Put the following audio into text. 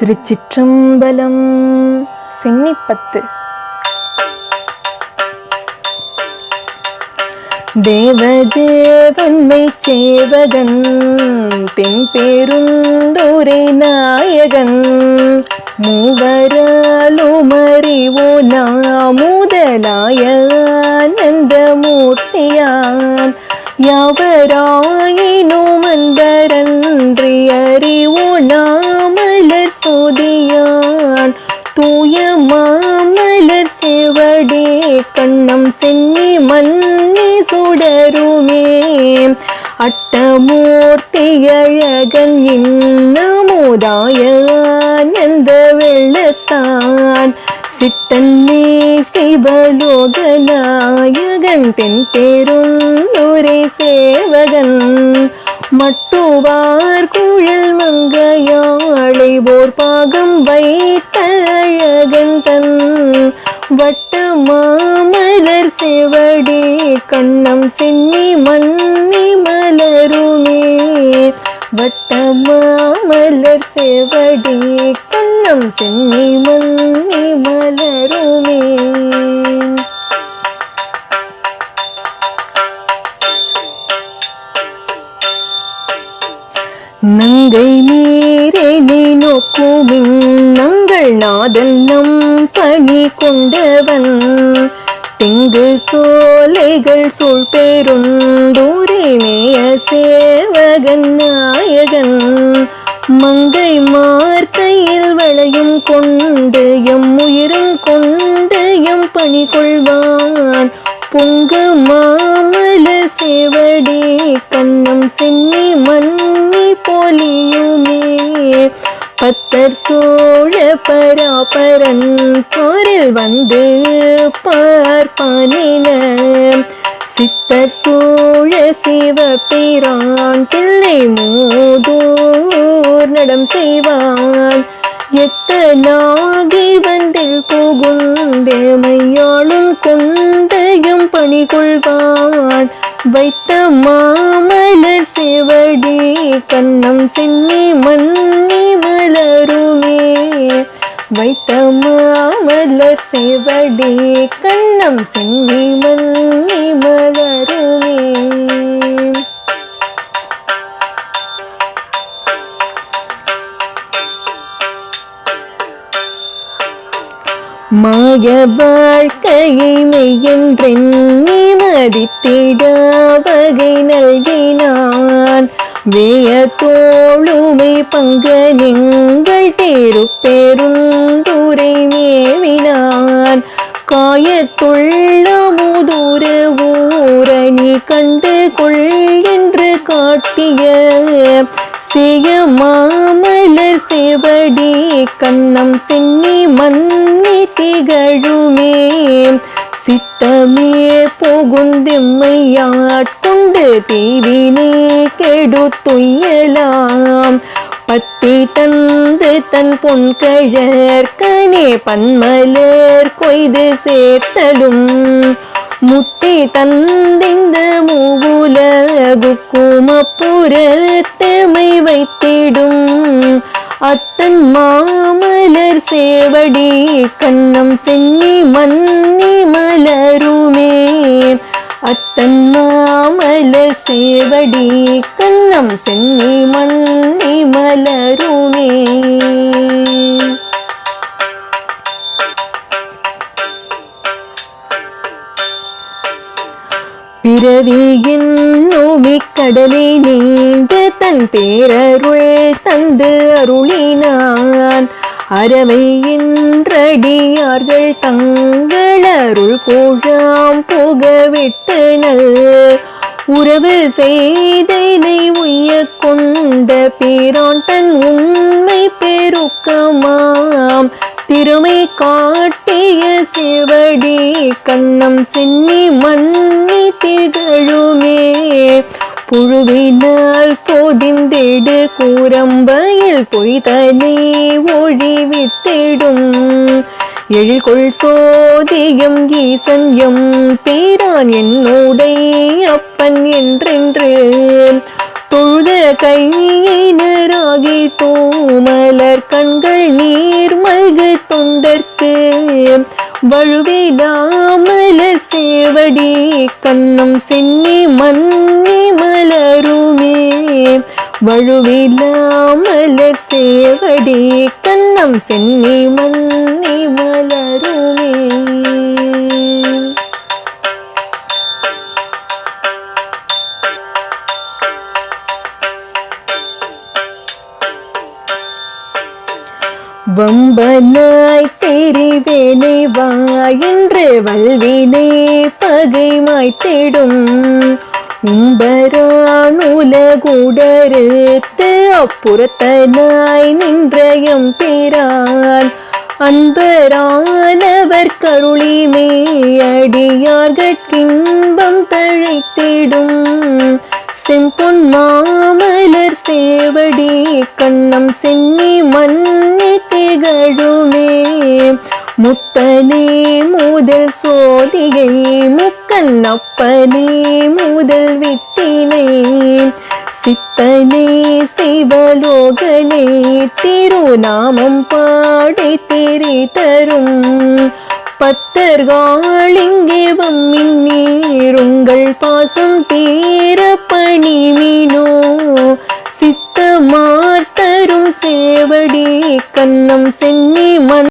திருச்சிற்றம்பலம். சென்னிப்பத்து. தேவதேவன்மை சேவகன் தென் நாயகன். மூவராலுமறிவோ நாமுதலாய ஆனந்தமூர்த்தியான் யாவராயினும் அந்தரன்றி அறிவோ கண்ணம் சென்னி மன்னி சுடருமே. அட்டமூர்த்தி அழகன் இன்னமுதாய ஆனந்த வெள்ளத்தான். சித்தன்னே சிவலோகநாயகன் தென் பேரும் ஒரே சேவகன். மட்டுவார் குழல் மங்கையாளை ஓர் பாகம் வைத்த அழகன் தன். வட்டமா மாமலர் கண்ணம் சின்னி மன்னி மலருமே. வட்ட மலர் செவடி கண்ணம் சின்னி மன்னி மலருமே. நங்கை நீரே நீ நோக்குமின் நங்கள் நாதல் நம் பணி கொண்டவன். இங்கு சோலைகள் சூழ் பெருந்தூரே சேவகன் நாயகன். மங்கை மார்க்கையில் வளையும் கொண்டு எம் உயிரும் கொண்டு எம் பணி கொள்வான். பொங்கு மாமல சேவடி கண்ணம் சென்னி மன்னி போலியுமே பத்தர் சோழ பராபரன் போரில் வந்து பார்ப்பானின? சித்தர் சோழ சிவபிரான் பிள்ளை மூதூர் நடம் செய்வான். எத்தனாகி வந்தில் புகுந்தேமையாளும் கொண்டையும் பணி கொள்வான் வைத்த மாமலர் செவடி கண்ணம் சென்னி மன்னி வைத்த மாமலர் செவடி கண்ணம் சென்னி மன்னி மலருமே. மாய வாழ்க்கையை மெய்யென்றெண்ணி மதித்திட வகை நல்கினான். வேய தோளுமை பங்க நீங்கள் தேரு பெருந்துரை மேவினான். காயத்துள்ள முதுர ஊரணி கண்டு கொள் என்று காட்டிய செய்ய மாமலர் செவடி கண்ணம் சென்னி மன்னி திகழுமே. சித்தமே புகுந்திம்மையாட்கொண்டு தீவினே கெடுத்துயலாம் பத்தி தந்து தன் பொன் கழற்கனே பன்மலர் கொய்து சேர்த்தலும். முத்தி தந்திந்த மூவுலகுக்கும் அப்புறத்தமை வைத்திடும். அத்தன் மாமலர் சேவடி கண்ணம் சென்னி மன்னி மலருமே. அத்தன் மாமலர் சேவடி கண்ணம் சென்னி மன்னி மலருமே. பிறவியின் நோமிக்கடலை நீண்டு தன் பேரருள் தந்து அருளினான். அறவை என்றடியார்கள் தங்கள் அருள் கூழாம் புக விட்டனல் உறவு செய்தனை உய்ய கொண்ட பேரான் தன் உண்மை புழுவினால் பொதிந்திடு கூரம்பையில் பொய்தனை ஒழிவித்திடும். எழில்கொள் சோதியம் ஈசன் எம் பேரான் என்னோடை அப்பன் என்றென்று. தொழுத கையினராகி தூமலர் கண்கள் நீர் மல்கு தொண்டற்கு வழுவிடாமலர் சேவடி கண்ணம் சென்னி மன்னி மலரும். வழுவில்லாமலர் சேவடி கண்ணம் சென்னி மன்னி மலருமே. வம்பனாய் தெரிவேனை வா என்று வல்வினை பகைமாய் தேடும். உம்பரான் അപ്പുറത്തനായി அப்புறத்தனாய் நின்றயம் பேரான். அன்பரானவர் கருளிமே அடியார்கட்கின்பம் தழைத்திடும். சோதிகை முக்கண்ணப்பனே முதல் வித்தினை சித்தனே சிவலோகனே திருநாமம் பாடி திரி தரும். பத்தர்காளிங்கே வம்மின் நீருங்கள் பாசம் தீர பணிமினோ சித்தமார் தரும் சேவடி கண்ணம் சென்னி மன்